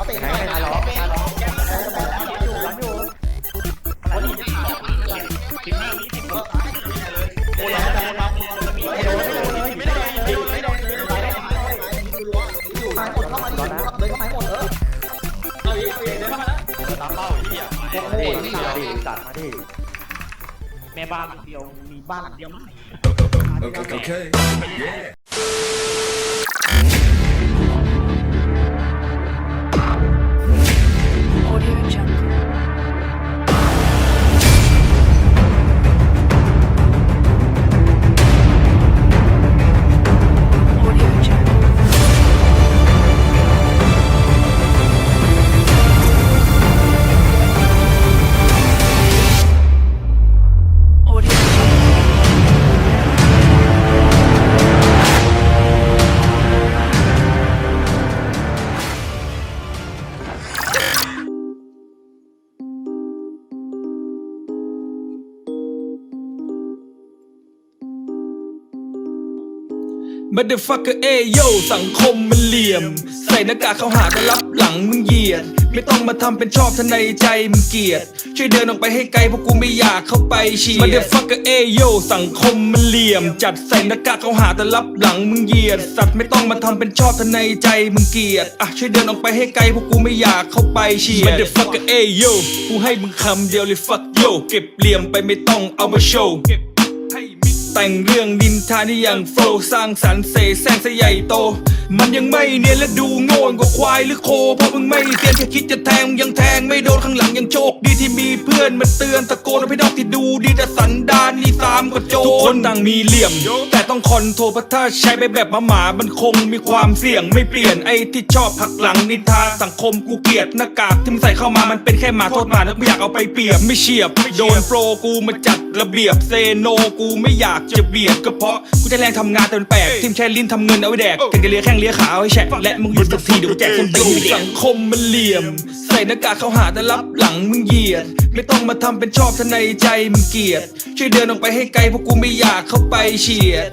เอาเตะหน่อยหน่อยหรอหรออยู่หลังอยู่วันนี้สิบห้าวิสิบโอ้ยไม่โดนไม่โดนเลยไม่โดนไม่โดนไม่โดนไปได้ไปได้ไปอยู่รั้วอยู่มาหมดเข้ามาดิเดินเข้ามาหมดเออเอาอีกเดินเข้ามาแล้วตามเป้าเฮียโอ้โหนี่มาดิจัดมาดิแม่บ้านเดียวมีบ้านเดียวมั้ง Okay. Yeah. Motherfucker เอยโยสังคมมันเหลี่ยม ใส่หน้ากากเข้าหาแต่รับหลังมึงเหยียด ไม่ต้องมาทำเป็นชอบทในใจมึงเกลียด ช่วยเดินออกไปให้ไกลเพราะกูไม่อยากเข้าไปเฉียด Motherfucker เอยโยสังคมมันเหลี่ยม จัดใส่หน้ากากเข้าหาแต่รับหลังมึงเหยียด สัตว์ไม่ต้องมาทำเป็นชอบทในใจมึงเกลียดอะช่วยเดินออกไปให้ไกลเพราะกูไม่อยากเข้าไปเฉียด Motherfucker เอยโยกูให้มึงคำเดียวเลย fuck yo เก็บเหลี่ยมไปไม่ต้องเอามาโชว์ แต่งเรื่องดินทานี่อย่างโฟล์สร้างสรรค์เสแสร้งซะใหญ่โต มันยังไม่เนียนและดูโง่กว่าควายหรือโค เพราะมึงไม่เตียนแค่คิดจะแทงมึงยังแทงไม่โดนข้างหลังยังโชค ดีที่มีเพื่อนมาเตือนตะโกนให้ดอกที่ดูดีแต่สันดานนี่ตามก็โจรทุกคนต่างมีเหลี่ยม แต่ต้องคอนโทรลเพราะถ้าใช้ไปแบบหมาหมาๆมันคงมีความเสี่ยงไม่เปลี่ยนไอ้ที่ชอบหักหลังนินทาสังคมกูเกลียดหน้ากากที่มึงใส่เข้ามามันเป็นแค่หมาโทษหมาแล้วไม่อยากเอาไปเปรียบไม่เฉียบโดนโปรกูมาจัดระเบียบเซโนกูไม่อยากจะเบียดก็เพราะกูจะแรงทำงานแต่มันแปลกทิมใช้ลิ้นทำเงินเอาไว้แดกเก่งจะเลียแข้งเลียขาเอาไว้แฉะและมึงหยุดสักทีเดี๋ยวกูแจกส้นตีนให้แดกสังคมมันเหลี่ยม ใส่หน้ากากเข้าหาแต่รับหลังมึงเหยียด ไม่ต้องมาทำเป็นชอบทในใจมึงเกลียด ช่วยเดินออกไปให้ไกลเพราะกูไม่อยากเข้าไปเฉียด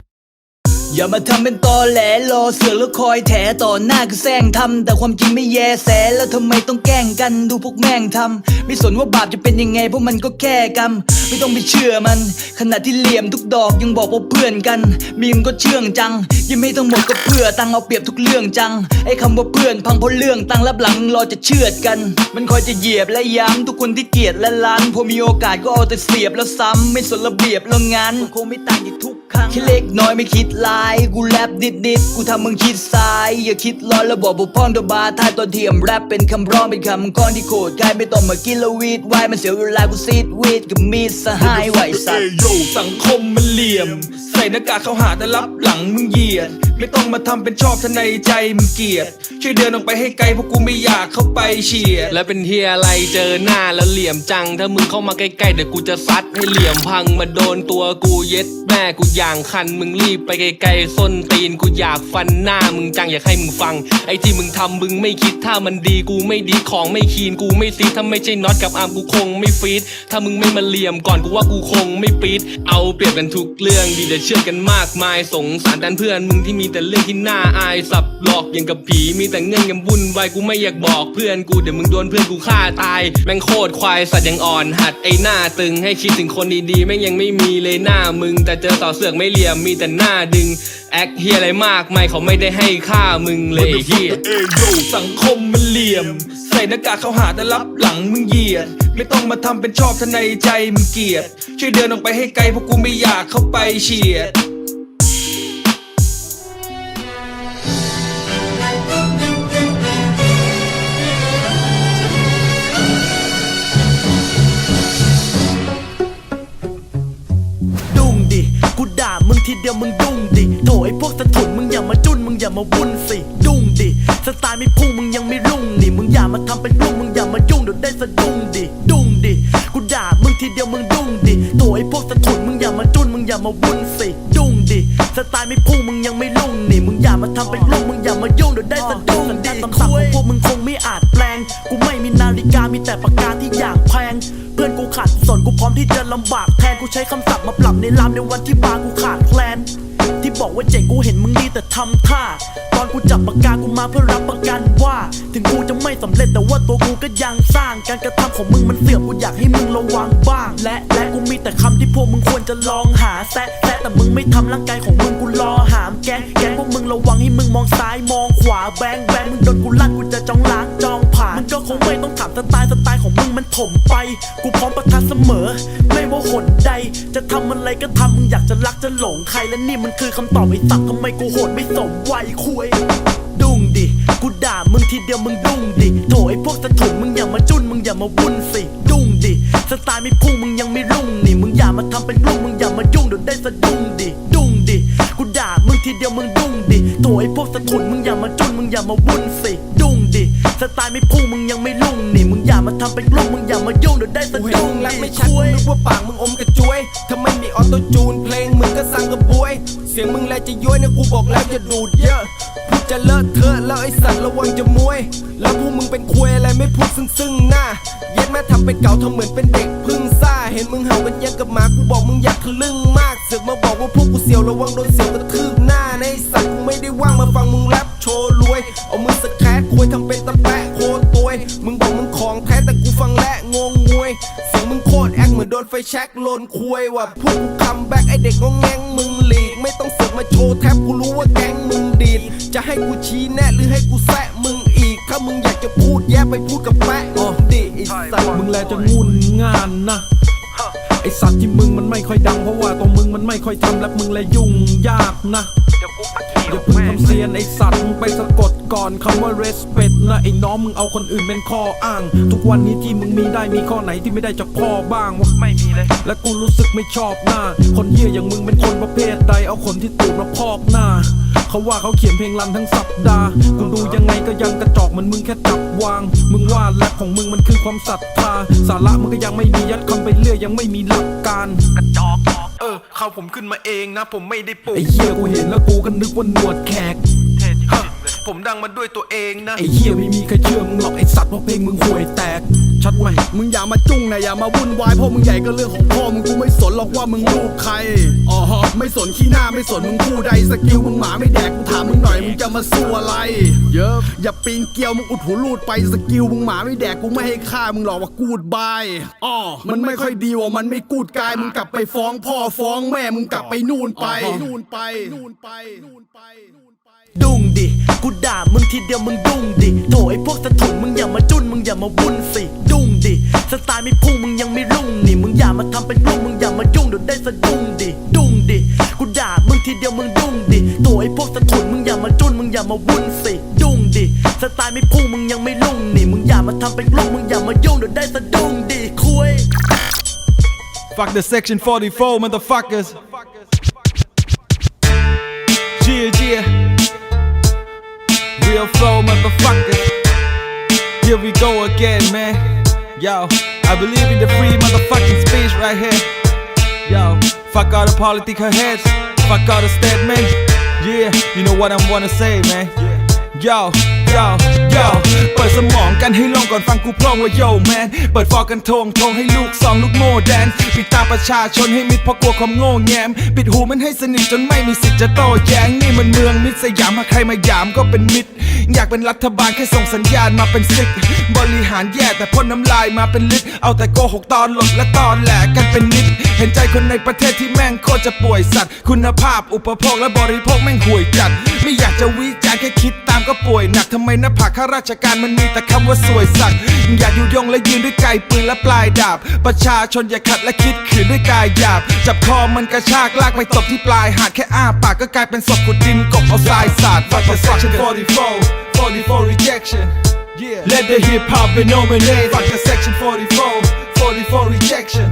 อย่ามาทำเป็นตอแหลรอเสือกแล้วคอยแถต่อหน้าก็แซงทำแต่ความจริงไม่แยแสแล้วทำไมต้องแกล้งกันดูพวกแม่งทำไม่สนว่าบาปจะเป็นยังไงพวกมันก็แค่กรรมไม่ต้องไปเชื่อมัน ขณะที่เหลี่ยมทุกดอกยังบอกว่าเพื่อนกัน มีมก็เชื่องจัง ยิ้มให้ทั้งหมดก็เพื่อตังเอาเปรียบทุกเรื่องจังไอ้คำว่าเพื่อนพังเพราะเรื่องตังรับหลังรอจะเชือดกัน มันคอยจะเหยียบและย้ำทุกคนที่เกลียดและล้านพอมีโอกาสก็เอาแต่เสียบแล้วซ้ำไม่สนระเบียบแล้วงานคงไม่ต่างจากทุกครั้งแค่เล็กน้อยไม่คิดลายกูแรปดิดดิดๆกูทำมึงคิดซ้าย อย่าคิดร้อนแล้วบอกบุกพ้องตัวบาท้ายตัวเทียมแรปเป็นคำร้องเป็นคำก้อนที่โคตรกายไม่ต้องมากินละวีดไว้มันเสียเวลากูซีดวีดกับมีดสหายไหวสัตว์โยสังคมมันเหลี่ยม ใส่หน้ากากเข้าหาแต่รับหลังมึงเหยียด ไม่ต้องมาทำเป็นชอบทในใจมึงเกลียด ช่วยเดินออกไปให้ไกลเพราะกูไม่อยากเข้าไปเฉียด แล้วเป็นเฮียอะไรเจอหน้าแล้วเหลี่ยมจัง ถ้ามึงเข้ามาใกล้ๆเดี๋ยวกูจะซัดให้เหลี่ยมพังมาโดนตัวกูเย็ดแม่กูอย่างคันมึงรีบไปไกลๆส้นตีนกูอยากฟันหน้ามึงจังอยากให้มึงฟัง ไอ้ที่มึงทำมึงไม่คิดถ้ามันดีกูไม่ดีของไม่คีนกูไม่ซีถ้าไม่ใช่น็อตกับอาร์มกูคงไม่ฟีดถ้ามึงไม่มาเหลี่ยมก่อนกูว่ากูคงไม่ปีดเอาเปรียบกันทุกเรื่องดีแต่เชื่อกันมากมายสงสารดันเพื่อนมึงที่มีแต่เรื่องที่น่าอายสับหลอกอย่างกับผีมีแต่เงื่อนกันวุ่นวายกูไม่อยากบอกเพื่อนกูเดี๋ยวมึงโดนเพื่อนกูฆ่าตายแม่งโคตรควายสัตว์ยังอ่อนหัดไอ้หน้าตึงให้คิดถึงคนดีๆแม่งยังไม่มีเลยหน้ามึง แต่เจอต่อเสือกไม่เหลี่ยมมีแต่หน้าดึงแอคเฮียอะไรมากไม่เขาไม่ได้ให้ค่ามึงเลยเฮียสังคมมันเหลี่ยม ใส่หน้ากากเข้าหาแต่รับหลังมึงเหยียด ไม่ต้องมาทำเป็นชอบทในใจมึงเกลียด ช่วยเดินออกไปให้ไกลเพราะกูไม่อยากเข้าไปเฉียดดุงดิกูด่ามึงทีเดียวมึง พวกสะทุนมึงอย่ามาจุนมึงอย่ามาวุ่นสิดุ้งดิสไตล์ไม่พุ่งมึงยังไม่รุ่งนี่มึงอย่ามาทำเป็นรุ่งมึงอย่ามายุ่งเดี๋ยวได้สะดุ้งดิดุ้งดิกูด่ามึงทีเดียวมึงดุ้งดิโถไอพวกสะทุนมึงอย่ามาจุนมึงอย่ามาวุ่นสิดุ้งดิสไตล์ไม่พุ่งมึงยังไม่รุ่งนี่มึงอย่ามาทำเป็นรุ่งมึงอย่ามายุ่งเดี๋ยวได้สะดุ้งดิคำสั่งของพวกมึงคงไม่อาจแปลง กูไม่มีนาฬิกามีแต่ปากกาที่อย่างแพงเพื่อนกูขาดสนกูพร้อมที่จะลำบากแทนกูใช้คำศัพท์มาปรับในรามในวันที่บางกูขาดแคลนที่ บอกว่าเจ๋งกูเห็นมึงดีแต่ทำท่า ตอนกูจับปากกากูมาเพื่อรับประกันว่า ถึงกูจะไม่สำเร็จแต่ว่าตัวกูก็ยังสร้าง การกระทำของมึงมันเสื่อมกูอยากให้มึงระวังบ้าง และและกูมีแต่คำที่พวกมึงควรจะลองหาแซะแซะแต่มึงไม่ทำร่างกายของมึงกูรอหามแกงแกงพวกมึงระวังให้มึงมองซ้ายมองขวาแบงแบงมึงโดนกูลั่นกูจะจ้องล้างจองผ่านมึงก็คงไม่ต้องถามสไตล์สไตล์ ของมึงมันถมไป กูพร้อมประทะเสมอ ไม่ว่าหนใด จะทำอะไรก็ทำมึงอยากจะรักจะหลงใครและนี่มันคือคำตอบไอ้สักทำไมกูโหดไม่สมวัยคุยดุ้งดิ กูด่ามึงทีเดียวมึงดุ้งดิ โถไอ้พวกสะถุนมึงอย่ามาจุนมึงอย่ามาวุ่นสิดุ้งดิ สไตล์ไม่พุ่งมึงยังไม่รุ่งนี่ มึงอย่ามาทำเป็นรุ่งมึงอย่ามายุ่งเดี๋ยวได้สะดุ้งดิ ดุ้งดิ กูด่ามึงทีเดียวมึงดุ้งดิ โถไอ้พวกสะถุนมึงอย่ามาจุนมึงอย่ามาวุ่นสิ ดุ้งดิ สไตล์ไม่พุ่งมึงยังไม่รุ่งนี่มึงอย่ามาทำเป็นรุ่งมึงอย่ามายุ่งเดี๋ยวได้สะกูเห็นดุ้งมึงรักดิไม่ชัดคุกูยนึกว่าปากมึงอมกระจวยถ้าไม่มีออโต้จูนเพลงมึงก็สั่งกระบวย เสียงมึงแลจะย้วยนะกูบอกแล้วจะดูดเยอะพูดจะเลอะเทอะแล้วไอสัตว์ระวังจะมวย แล้วพวกมึงเป็นควยอะไรไม่พูดซึ่งซึ่งหน้าเย็ดแม่ทำเป็นเก่าทำเหมือนเป็นเด็กเพึ่งซ่า เห็นมึงเห่ากันยังกับหมากูบอกมึงอยากทะลึ่งมากเสือกมาบอกว่าพวกกูเสียวระวังโดนเสียวกระทืบหน้าในะไอ้สัตว์กูไม่ได้ว่างมาฟังมึงแรปโชว์รวย เอามือสแครควยทำเป็นตะแปะโคตรตัวยมึงบอกมึงของแท้แต่กูฟังและงงงวยเสียงมึงโคตรแอคเหมือนโดนไฟแช็กโลนควยว่ะพวกกูคัมแบ็กไอเด็กงงแงงมึงหลีกไม่ต้องเสือกมาโชว์แทบกูรู้ว่าแก๊งมึงดีดจะให้กูชี้แนะหรือให้กูแซะมึงอีก ถ้ามึงอยากจะพูดแย่ไปพูดกับแปะมึงดิไอสัตว์มึงแลจะงุนงานนะ ไอสัตว์ที่มึงมันไม่ค่อยดังเพราะว่าตัวมึงมันไม่ค่อยทำและมึงเลยยุ่งยากนะอย่าเพิ่งทำเซียนไอสัตว์มึงไปสะกดก่อนคำว่า respect นะไอ้น้องมึงเอาคนอื่นเป็นข้ออ้าง ทุกวันนี้ที่มึงมีได้มีข้อไหนที่ไม่ได้จากพ่อบ้างวะไม่มีเลย และกูรู้สึกไม่ชอบหน้า คนเหี้ยอย่างมึงเป็นคนประเภทใดเอาคนที่ตูดมาพอกหน้า เขาว่าเขาเขียนเพลงรันทั้งสัปดาห์กูดูยังไงก็ยังกระจอกเหมือนมึงแค่จับวาง มึงว่าแรปของมึงมันคือความศรัทธา สาระมึงก็ยังไม่มียัดคำไปเรื่อยยังไม่มีหลักการเออเขาผมขึ้นมาเองนะ ผมไม่ได้ปลุกไอ้เหี้ยกูเห็นแล้วกูก็นึกว่าหนวดแขกฮะผมดังมาด้วยตัวเองนะไอ้เหี้ยไม่มีใครเชื่อมึงหรอกไอ้สัตว์เพราะเพลงมึงห่วยแตก ชัดไหมมึงอย่ามาจุ้งนะอย่ามาวุ่นวายเพราะมึงใหญ่ก็เรื่องของพ่อมึงกูไม่สนหรอกว่ามึงลูกใครอ๋อฮะไม่สนขี้หน้าไม่สนมึงคู่ใดสกิลมึงหมาไม่แดกกูถามมึงหน่อยมึงจะมาสู้อะไรเยอะอย่าปีนเกลียวมึงอุดหูรูดไปสกิลมึงหมาไม่แดกกูไม่ให้ค่ามึงหรอกว่ากูดบายอ๋อมันไม่ค่อยดีว่ามันไม่กูดกายมึงกลับไปฟ้องพ่อฟ้องแม่มึงกลับไปนู่นไปนู่นไปนู่นไปนู่นไป ดุ้งดิ กูด่ามึงทีเดียวมึงดุ้งดิโถไอ้พวกสะถุนมึงอย่ามาจุนมึงอย่ามาวุ่นสิดุ้งดิ สไตล์ไม่พุ่งมึงยังไม่รุ่งนี่มึงอย่ามาทำเป็นรุ่งมึงอย่ามายุ่งเดี๋ยวได้สะดุ้งดิ ดุ้งดิ กูด่ามึงทีเดียวมึงดุ้งดิโถไอ้พวกสะถุนมึงอย่ามาจุนมึงอย่ามาวุ่นสิดุ้งดิ สไตล์ไม่พุ่งมึงยังไม่รุ่งนี่มึงอย่ามาทำเป็นรุ่งมึงอย่ามายุ่งเดี๋ยวได้สะดุ้งดิคุย Fuck the section 44 motherfuckers Real flow motherfuckers Here we go again man. Yo I believe in the free motherfucking speech right here. Yo Fuck all the political heads. Fuck all the statement Yeah You know what I'm wanna say man. Yo Yo Yo เปิดสมองกันให้ลงก่อนฟังกูพร้อมว่า Yo man เปิดฟอกันทงทงให้ลูกสองลูกโม่แดนปิดตาประชาชนให้มิดเพราะกลัวความโง่แงมปิดหูมันให้สนิทจนไม่มีสิทธิ์จะโต้แย้งนี่มันเมืองมิตรสยามหากใครมาหยามก็เป็นมิตรอยากเป็นรัฐบาลแค่ส่งสัญญาณมาเป็นซิกบริหารแย่แต่พ่นน้ำลายมาเป็นลิตรเอาแต่โกหกตอนหลดและตอนแหลกกันเป็นนิด เห็นใจคนในประเทศที่แม่งโคตรจะป่วยสัตว์ คุณภาพอุปโภคและบริโภคแม่งห่วยจัด ไม่อยากจะวิจ แค่คิดตามก็ป่วยหนักทำไมหน้าผากข้าราชการมันมีแต่คำว่าสวยสัก อยากอยู่ยงและยืนด้วยไกปืนและปลายดาบ ประชาชนอย่าขัดและคิดขืนด้วยกายหยาบ จับคอมันกระชากลากไปตบที่ปลายหาดแค่อ้าปากก็กลายเป็นศพขุดดินกบเอาทรายสาด Fuck the section 44 44 rejection Yeah Let the hip hop be nominated Fuck the section 44 44 rejection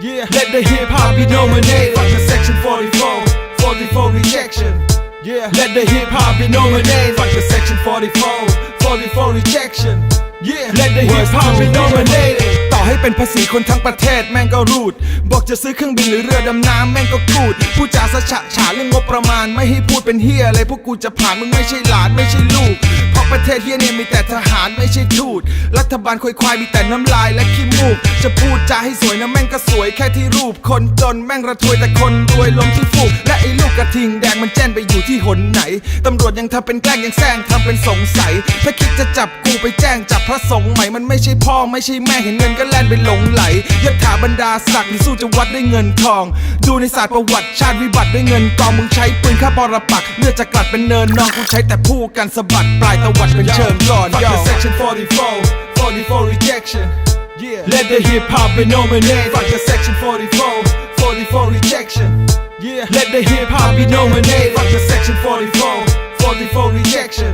Yeah Let the hip hop be nominated Fuck the section 44 44 rejection Yeah. Let the hip hop be nominated Fuck the section 44 44 rejection. Yeah. Let the hip hop be nominated ให้เป็นภาษีคนทั้งประเทศแม่งก็รูด บอกจะซื้อเครื่องบินหรือเรือดำน้ำแม่งก็กูดผู้จ่าสะฉะฉาเรื่องงบประมาณ ไม่ให้พูดเป็นเฮียอะไรพวกกูจะผ่านมึงไม่ใช่หลานไม่ใช่ลูก เพราะประเทศเฮียเนี่ยมีแต่ทหารไม่ใช่ทูตรัฐบาลควายควายๆมีแต่น้ำลายและขี้มูก จะพูดจาให้สวยนะแม่งก็สวยแค่ที่รูป คนจนแม่งระทวยแต่คนรวยลงที่ฟูกและไอ้ลูกกระทิงแดงมันแจ้นไปอยู่ที่หนไหนตำรวจยังทำเป็นแกล้งยังแซงทำเป็นสงสัย ถ้าคิดจะจับกูไปแจ้งจับพระสงฆ์ใหม่มันไม่ใช่พ่อไม่ใช่แม่เห็นเงินก็แลนไปหลงไหลยศถาบรรดาศักดิ์นี่สู้จะวัดด้วยเงินทอง ดูในศาสตร์ประวัติชาติวิบัติด้วยเงินกองมึงใช้ปืนฆ่าปรปักษ์เลือดจะกลัดเป็นเนินนองกูใช้แต่ผู้กันสะบัดปลายตะวัดเป็นเชิงก่อน Fuck the section 44 44 rejection Yeah. Let the hip hop be nominated. Fuck the section 44 44 rejection Yeah. Let the hip hop be nominated. Fuck the section 44 44 rejection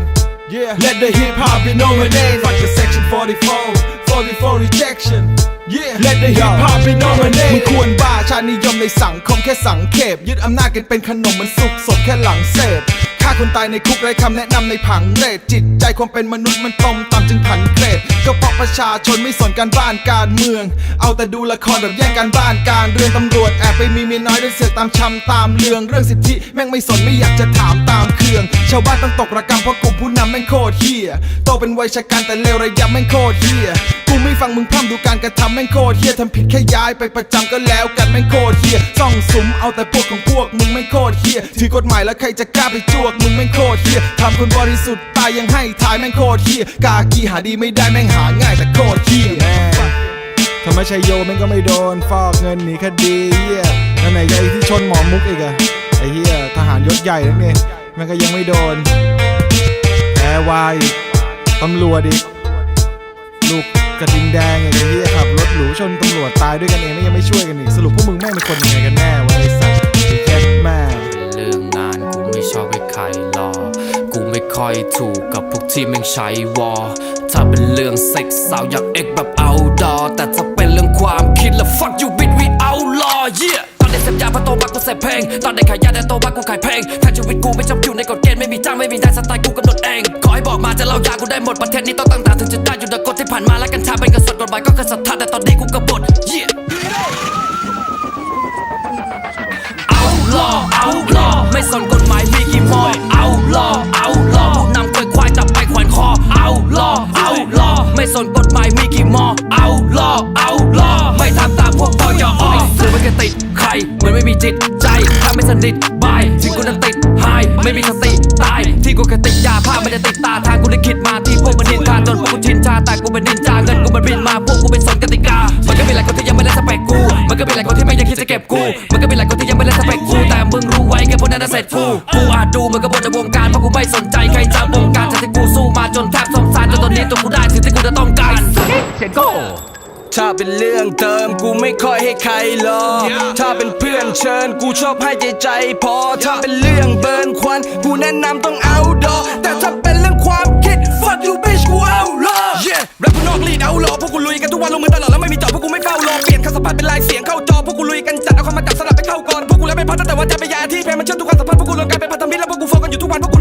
Yeah. Let the hip hop be nominated. Fuck the section 44 44 rejection Yeah. Let the hip hop be nominated. มึงควรบ้าชาตินิยมในสังคมแค่สังเขปยึดอำนาจกันเป็นขนมมันสุกสดแค่หลังเสพฆ่าคนตายในคุกไร้คำแนะนำในผังเรทจิตใจความเป็นมนุษย์มันต้มต่ำจึงผันเกรดก็เพราะประชาชนไม่สนการบ้านการเมือง เอาแต่ดูละครแบบแย่งการบ้านการเรื่องตำรวจแอบไปมีเมียน้อยได้เสือกตามชำตามเรื่องเรื่องสิทธิแม่งไม่สนไม่อยากจะถามตามเครื่อง ชาวบ้านต้องตกระกรรมเพราะกลุ่มผู้นำแม่งโคตรเฮียโตเป็นวัยชะกันแต่เลวระยำแม่งโคตรเฮียกู ไม่ฟังมึงพร่ำดูการกระทำแม่งโคตรเฮียทำผิดแค่ย้ายไปประจำก็แล้วกันแม่งโคตรเฮียซ่องสุมเอาแต่พวกของพวกมึงแม่งโคตรเฮียถือกฎหมายแล้วใครจะกล้าไปจวกมึงแม่งโคตรเฮียทำคนบริสุทธิ์ตายยังให้ทายแม่งโคตรเฮียกากีหาดีไม่ได้แม่งหาง่ายแต่โคตรเฮียถ้าไม่ใช่โยแม่งก็ไม่โดนฟอกเงินหนีคดีเฮียแล้วไหนจะไอ้ที่ชนหมอมุกอีกอะไอ้เฮียทหารยศใหญ่นั่นเองแม่งก็ยังไม่โดนแพ้วายตำรวจอีกลูก ระทิงแดงไอ้เฮียขับรถหรูชนตำรวจตายด้วยกันเองไม่ยังไม่ช่วยกันอีกสรุปพวกมึงแม่งเป็นคนยังไงกันแน่วะไอ้สัตว์ไอ้แค่แม่เรื่องงานกูไม่ชอบให้ใครรอกูไม่ค่อยถูกกับพวกที่แม่งใช้วอถ้าเป็นเรื่องเซ็กสาวอยากเอ็กแบบเอาดอแต่ถ้าเป็นเรื่องความคิดล้ว fuck you bitch we outlaw yeah ตอนเด็กเสพยาพอโตมากูเสพเพลงตอนเด็กขายยาแต่โตมากูขายเพลงทั้งชีวิตกูไม่จำอยู่ในกฎเกณฑ์ไม่มีจ้างไม่มีได้สไตล์กูกำหนดเอง ขอให้บอกมาจะเล่ายากูได้หมดประเทศนี้ต้องตั้งตาถึงจะได้อยู่ในกฎที่ผ่านมาและ กัญชาเป็นกษัตริย์กฎหมายก็คือศรัทธาแต่ตอนนี้กูกบฏ yeah เอาลอเอาลอไม่สนกฎหมายมีกี่มอยเอาลอเอาลอผู้นำควยควายจับไปแขวนคอเอาลอเอาลอไม่สนกฎหมายมีกี่มอเอาลอเอาลอไม่ทำตามพวกปอยอสื่อไม่เคยติดใครเหมือนไม่มีจิตใจถ้าไม่สนิทบายที่กูนั้นติดหาย ไม่มีสติตาย ที่กูแค่ติดยาผ้าไม่ได้ติดตาทางกูได้คิดมาที่พวกมันนินทาจนพวกกูชินชาแต่กูเป็นนินจาเงินกูมันบินมาพวกกูเป็นสนกติกา มันก็มีหลายคนที่ยังไม่ได้สเปคกู มันก็มีหลายคนที่ไม่ยังคิดจะเก็บกู มันก็มีหลายคนที่ยังไม่ได้สเปคกูแต่มึงรู้ไว้แค่พวกนั้นนะเสร็จกูกูอาจดูมันก็บนในวงการเพราะกูไม่สนใจใครจะวงการจากที่กูสู้มาจนแทบสมสารจนตอนนี้ตัวกูได้สิ่งที่กูจะต้องการ ถ้าเป็นเรื่องเติมกูไม่ค่อยให้ใครรอ ถ้าเป็นเพื่อนเชิญกูชอบให้ใจใจพอ ถ้าเป็นเรื่องเบิร์นควัน กูแนะนำต้องเอาดอ แต่ถ้าเป็นเรื่องความคิด fuck you bitch กูเอาลอ yeah แรปกูนอกลีดเอาหลอพวกกูลุยกันทุกวันลงมือตลอดแล้วไม่มีจอดพวกกูไม่เฝ้ารอเปลี่ยนคำสัมภาษณ์เป็นลายเสียงเข้าจอพวกกูลุยกันจัดเอาความมาจับสลับไปเข้าก่อนพวกกูแล้วไม่พัฒแต่ว่าจะไปยาที่เพลงมันเชื่อมทุกความสัมพันธ์พวกกูรวมกันเป็นพันธมิตรแล้วพวกกูโฟกันอยู่ทุกวันพวก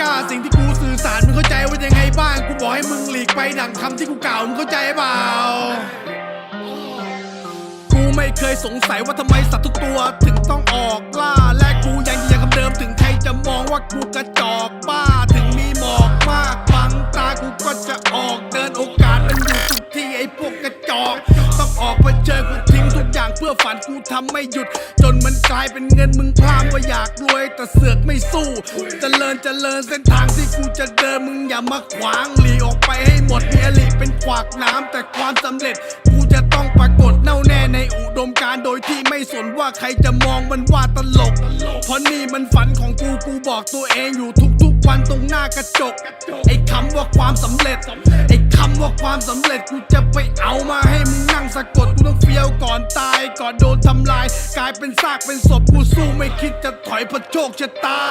กล้าสิ่งที่กูสื่อสารมึงเข้าใจว่ายังไงบ้าง กูบอกให้มึงหลีกไปดังคำที่กูกล่าวมึงเข้าใจเปล่า กูไม่เคยสงสัยว่าทำไมสัตว์ทุกตัวถึงต้องออกล่า และกูยังยืนยันคำเดิมถึงใครจะมองว่ากูกระจอกบ้าถึงมีหมอกมากบังตากูก็จะออกเดินโอกาสมันอยู่ทุกที่ไอ้พวกกระจอก ต้องออกมาเจอกูทิ้งทุกอย่างเพื่อฝันกูทำไม่หยุด จนมันกลายเป็นเงินมึงพลามว่าอยากรวยแต่เสือกไม่สู้จเจริญเจริญเส้นทางที่กูจะเดินมึงอย่ามาขวางหลีออกไปให้หมดมีอลิเป็นขวากน้ำแต่ความสำเร็จกูจะต้องปรากฏแน่วแน่ในอุดมการโดยที่ไม่สนว่าใครจะมองมันว่าตลก เพราะนี่มันฝันของกูกูบอกตัวเองอยู่ทุกๆวันตรงหน้ากระจก ไอ้คำว่าความสำเร็จ ไอ้คำว่าความสำเร็จกูจะไปเอามาให้มึงนั่งสะกดกูต้องเฟี้ยวก่อน ก่อนโดนทำลาย กลายเป็นซากเป็นศพกูสู้ไม่คิดจะถอยเพราะโชคชะตา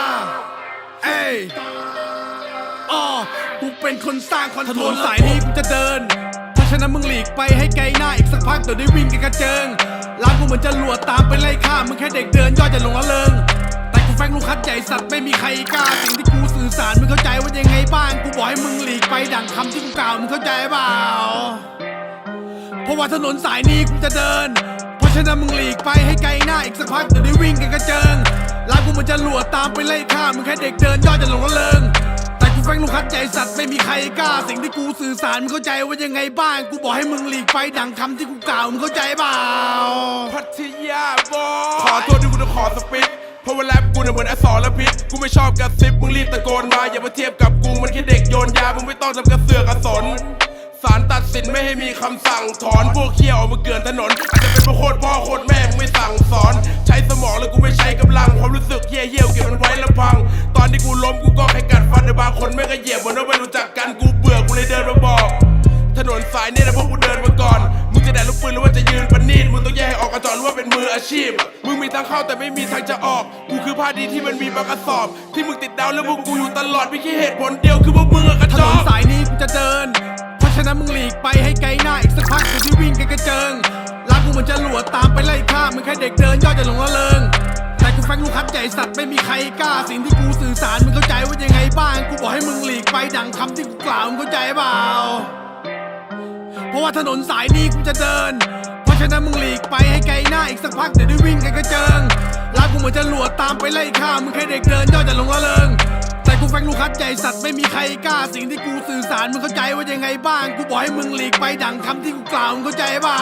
เอ้ยอ้อกูเป็นคนสร้างคอนโทรลสายนี้กูจะเดิน เพราะฉะนั้นมึงหลีกไปให้ไกลหน้าอีกสักพักเดี๋ยวได้วิ่งกันกระเจิงร้านกูเหมือนจะหลวดตามไปไล่ฆ่ามึงแค่เด็กเดินย่อจะลงละเริงแต่กูแฟงลูกคัดใหญ่สัตว์ไม่มีใครกล้าสิ่งที่กูสื่อสารมึงเข้าใจว่ายังไงบ้างกูบอกให้มึงหลีกไปดังคำที่กูกล่าวมึงเข้าใจเปล่าเพราะว่าถนนสายนี้กูจะเดิน ฉะนั้นมึงหลีกไปให้ไกลหน้าอีกสักพักเดี๋ยวได้วิ่งกันกระเจิงร้านกูมันจะหลวดตามไปไล่ฆ่ามึงแค่เด็กเดินย่อจะลงละเริงแต่กูแฟงลูกคัดใหญ่สัตว์ไม่มีใครกล้า สิ่งที่กูสื่อสารมึงเข้าใจว่ายังไงบ้างกูบอกให้มึงหลีกไปดังคำที่กูกล่าวมึงเข้าใจเปล่าพัทยาบอขอโทษที่กูต้องขอสปิกเพราะว่าแรปกูน่ะเหมือนอสรพิษกูไม่ชอบกระซิบมึงรีบตะโกนมาอย่ามาเทียบกับกูมันแค่เด็กโยนยามึงไม่ต้องทำกระเสือกกระสน ศาลตัดสินไม่ให้มีคำสั่งถอนพวกเขี้ยวเอามาเกลื่อนถนนอาจจะเป็นเพราะโคตรพ่อโคตรแม่มึงไม่สั่งสอน ใช้สมองแล้วกูไม่ใช้กำลังความรู้สึกเหี้ยเหี้ยวเก็บมันไว้ลำพัง ตอนที่กูล้มกูก็แค่กัดฟันแต่บางคนไม่งก็เหยียบเหมือนว่าไม่รู้จักกันกูเบื่อกูเลยเดินมาบอก ถนนสายเนี่ยนะพวกกูเดินมาก่อนมึงจะแดดลูกปืนหรือว่าจะยืนปนีดมึงต้องแยกให้ออกกันจอนว่าเป็นมืออาชีพ มึงมีทางเข้าแต่ไม่มีทางจะออกกูคือผ้าดีที่มันมีบางกระสอบ ที่มึงติดดาวแล้วพวกกูอยู่ตลอดมีแค่เหตุผลเดียวคือพวกมึงอะกระถจนอนกสายนี้กูจะเดินเพราะ ฉะนั้นมึงหลีกไปให้ไกลหน้าอีกสักพักเดี๋ยวที่วิ่งกันกระเจิงร้านกูเหมือนจะหลวดตามไปไล่ฆ่ามึงแค่เด็กเดินย่อจะลงละเริงแต่กูแฟงลูกคัดใหญ่สัตว์ไม่มีใครกล้าสิ่งที่กูสื่อสารมึงเข้าใจว่ายังไงบ้างกูบอกให้มึงหลีกไปดังคำที่กูกล่าวมึงเข้าใจเปล่าเพราะว่าถนนสายนี้กูจะเดิน เพราะฉะนั้นมึงหลีกไปให้ไกลหน้าอีกสักพักเดี๋ยวได้วิ่งกันกระเจิงร้านกูเหมือนจะหลวดตามไปไล่ฆ่ามึงแค่เด็กเดินย่อจะลงละเริง คัดใหญ่สัตว์ไม่มีใครกล้าสิ่งที่กูสื่อสารมึงเข้าใจว่ายังไงบ้าง กูบอกให้มึงหลีกไปดังคำที่กูกล่าวมึงเข้าใจเปล่า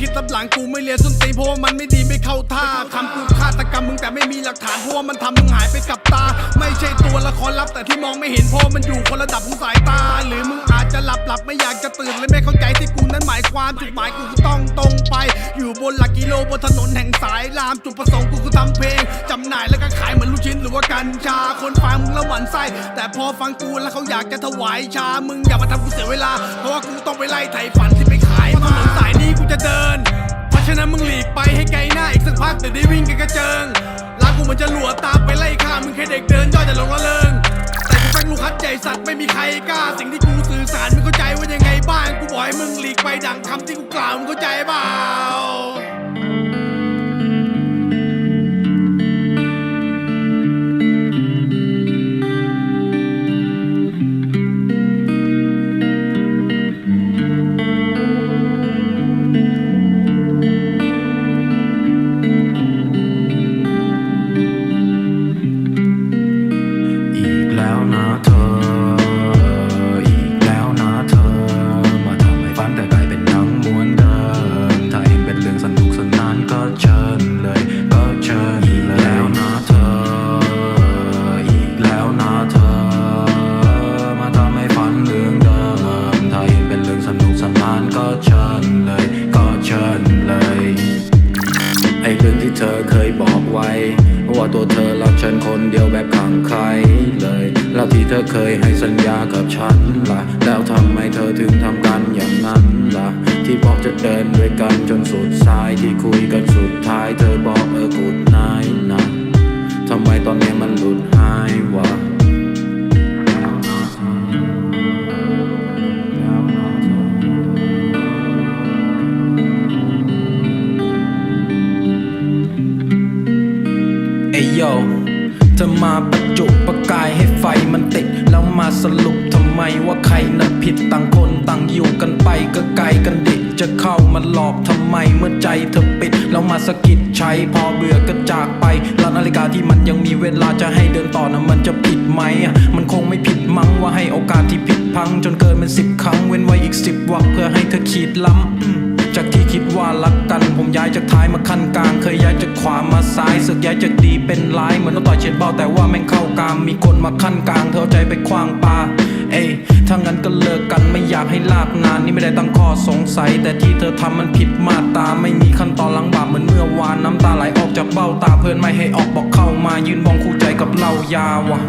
คิดตับหลังกูไม่เลียส้นตีนเพราะว่ามันไม่ดีไม่เข้าท่าทำกูฆาตกรรมมึงแต่ไม่มีหลักฐานเพราะว่ามันทำมึงหายไปกับตา ไม่ใช่ตัวละครลับแต่ที่มองไม่เห็นเพราะมันอยู่คนระดับของสายตา หรือมึงอาจจะหลับหลับไม่อยากจะตื่นเลยไม่เข้าใจที่กูนั้นหมายความจุดหมายกูคือต้องตรงไป อยู่บนหลักกิโลบนถนนแห่งสายรามจุดประสงค์กูคือทำเพลงจำหน่ายแล้วก็ขายเหมือนลูกชิ้นหรือว่ากัญชาคนฟังมึงแล้วหวั่นไส้แต่พอฟังกูแล้วเขาอยากจะถวายชามึงอย่ามาทำกูเสียเวลาเพราะว่ากูต้องไปไล่ไถ่ฝันที่ไป ขายถนนสายนี้กูจะเดิน เพราะฉะนั้นมึงหลีกไปให้ไกลหน้าอีกสักพักเดี๋ยวได้วิ่งกันกระเจิงร้ากูมันจะหลัวตามไปไล่ฆ่ามึงแค่เด็กเดินย่อยจะลงละเริงแต่กูแฟงลูกคัดใหญ่สัตว์ไม่มีใครกล้า สิ่งที่กูสื่อสารมึงเข้าใจว่ายังไงบ้างกูบอกให้มึงหลีกไปดังคำที่กูกล่าวมึงเข้าใจเปล่า อเคยให้สัญญากับฉันล่ะ แล้วทำไมเธอถึงทำกันอย่างนั้นล่ะ ที่บอกจะเดินด้วยกันจนสุดสายที่คุยกันสุดท้ายเธอบอก ทำไมเมื่อใจเธอปิดแล้วมาสะกิดใช้พอเบื่อก็จากไปแล้วนาฬิกาที่มันยังมีเวลาจะให้เดินต่อนะมันจะผิดไหมอะมันคงไม่ผิดมั้งว่าให้โอกาสที่ผิดพัง จนเกินเป็นสิบครั้งเว้นไว้อีกสิบวักเพื่อให้เธอขีดล้ำจากที่คิดว่ารักกัน ผมย้ายจากท้ายมาคันกลาง เคยย้ายจากขวามาซ้ายสึกย้ายจากดีเป็นร้ายเหมือนต้องต่อยเช็ดเบาแต่ว่าแม่งเข้ากามมีคนมาขั้นกลาง เธอเอาใจไปคว้างปลาเอ้ ถ้างั้นก็เลิกกันไม่อยากให้ลากนานนี่ไม่ได้ตั้งข้อสงสัย แต่ที่เธอทำมันผิดมาตาไม่มีขั้นตอนหลังบาปเหมือนเมื่อวานน้ำตาไหลออกจากเบ้าตาเพื่อนไม่ให้ออกบอกเข้ามายืนมองคู่ใจกับเรายาวะ่ะ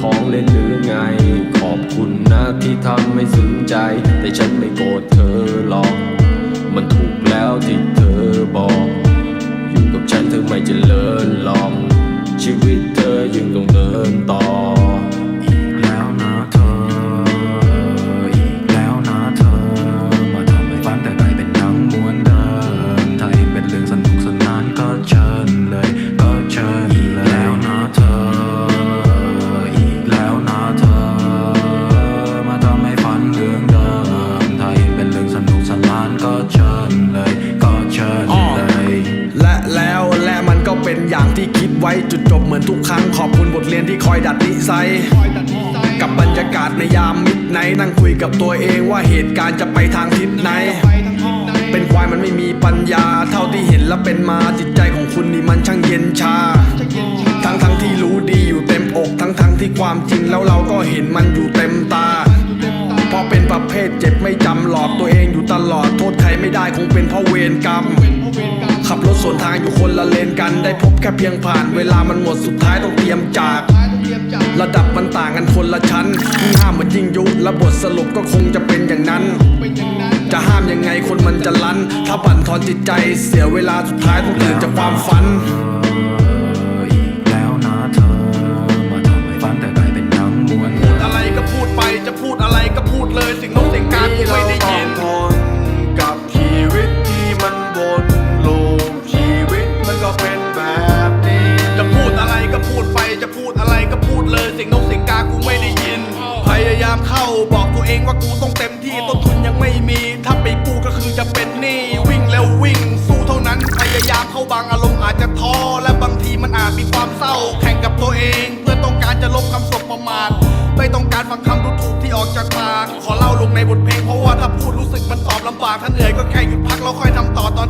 ของเล่นหรือไง ขอบคุณนะที่ทำให้ซึ้งใจ แต่ฉันไม่โกรธเธอหรอก ทุกครั้งขอบคุณบทเรียนที่คอยดัดนิสัยกับบรรยากาศในยามมิดไนนั่งคุยกับตัวเองว่าเหตุการณ์จะไปทางทิศไหน เป็นควายมันไม่มีปัญญา เท่าที่เห็นและเป็นมาจิตใจของคุณนี่มันช่างเย็นชา ทั้งทั้งที่รู้ดีอยู่เต็มอกทั้งทั้งที่ความจริงแล้วเราก็เห็นมันอยู่เต็มตา เพราะเป็นประเภทเจ็บไม่จำหลอกตัวเองอยู่ตลอดโทษใครไม่ได้คงเป็นเพราะเวรกรรม ขับรถสวนทางอยู่คนละเลนกัน ได้พบแค่เพียงผ่าน เวลามันหมดสุดท้ายต้องเตรียมจาก ระดับมันต่างกันคนละชั้นห้ามมันยิ่งยุและบทสรุปก็คงจะเป็นอย่างนั้น จะห้ามยังไงคนมันจะลั้น ถ้าบั่นทอนจิตใจเสียเวลาสุดท้ายต้องตื่นจากความฝัน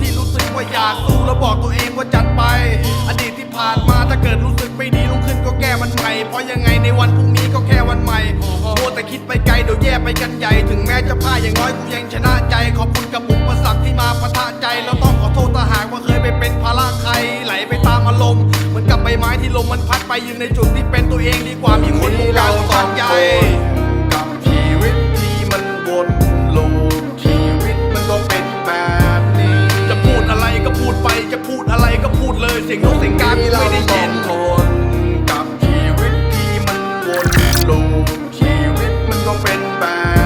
ที่รู้สึกว่าอยากสู้แล้วบอกตัวเองว่าจัดไป อดีตที่ผ่านมาถ้าเกิดรู้สึกไม่ดีลุกขึ้นก็แก้มันใหม่ เพราะยังไงในวันพรุ่งนี้ก็แค่วันใหม่โมวแต่คิดไปไกลเดี๋ยวแย่ไปกันใหญ่ ถึงแม้จะพ่ายอย่างน้อยกูยังชนะใจ ขอบคุณกับอุปสรรคที่มาปะทะใจ แล้วต้องขอโทษถ้าหากว่าเคยไปเป็นภาระใครไหลไปตามอารมณ์เหมือนกับใบไม้ที่ลมมันพัดไปยืนในจุดที่เป็นตัวเองดีกว่ามีคนบงการทางใหญ่ สียงนกเสียงกากูไม่ได้ยินทนกับชีวิตที่มันวนลูปชีวิตมันก็เป็นแบ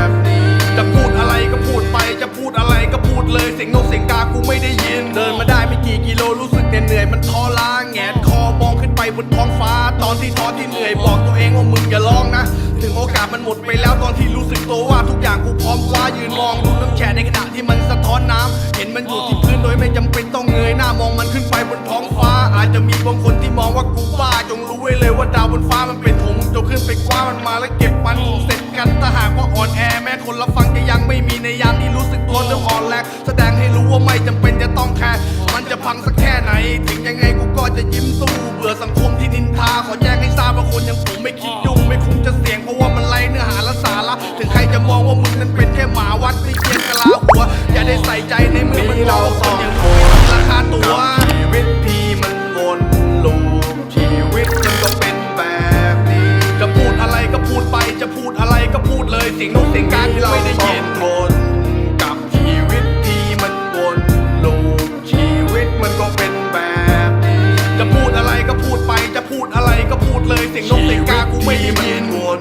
บนี้ จะพูดอะไรก็พูดไปจะพูดอะไรก็พูดเลยเสียงนกเสียงกากูไม่ได้ยิน เดินมาได้ไม่กี่กิโลรู้สึกเหนื่อยมันท้อล้าแงนคอมองขึ้นไป บนท้องฟ้า ตอนที่ท้อที่เหนื่อยบอกตัวเองว่ามึงอย่าร้องนะ ถึงโอกาสมันหมดไปแล้วตอนที่รู้สึกตัวว่าทุกอย่างกูพร้อมคว้ายืนมองดูน้ำแฉะในขณะที่มันสะท้อนน้ำเห็นมันอยู่ที่พื้นโดยไม่จำเป็นต้องเงยหน้ามองมันขึ้นไปบนท้องฟ้า อาจจะมีบางคนที่มองว่ากูบ้าจงรู้ไว้เลยว่าดาวบนฟ้ามันเป็นหงจงขึ้นไปคว้ามันมาแล้วเก็บมันเสร็จกันถ้าหากว่าอ่อนแอแม้คนรับฟังจะยังไม่มีในยามที่รู้สึกตัวเริ่มอ่อนแรงแสดงให้รู้ว่าไม่จำเป็น จะพังสักแค่ไหน ถึงยังไงกูก็จะยิ้มสู้เบื่อสังคมที่นินทา ขอแจ้งให้ทราบว่าคนอย่างผมไม่คิดยุ่งไม่คุ้มจะเสี่ยงเพราะว่ามันไร้เนื้อหาและสาระถึงใครจะมองว่ามึงนั้นเป็นแค่หมาวัดไม่เกียนกะลาหัว อย่าได้ใส่ใจในมือมันเราสองอย่างผมราคาตัว เลยเสียงนกเสียงกากูไม่ได้ยินวน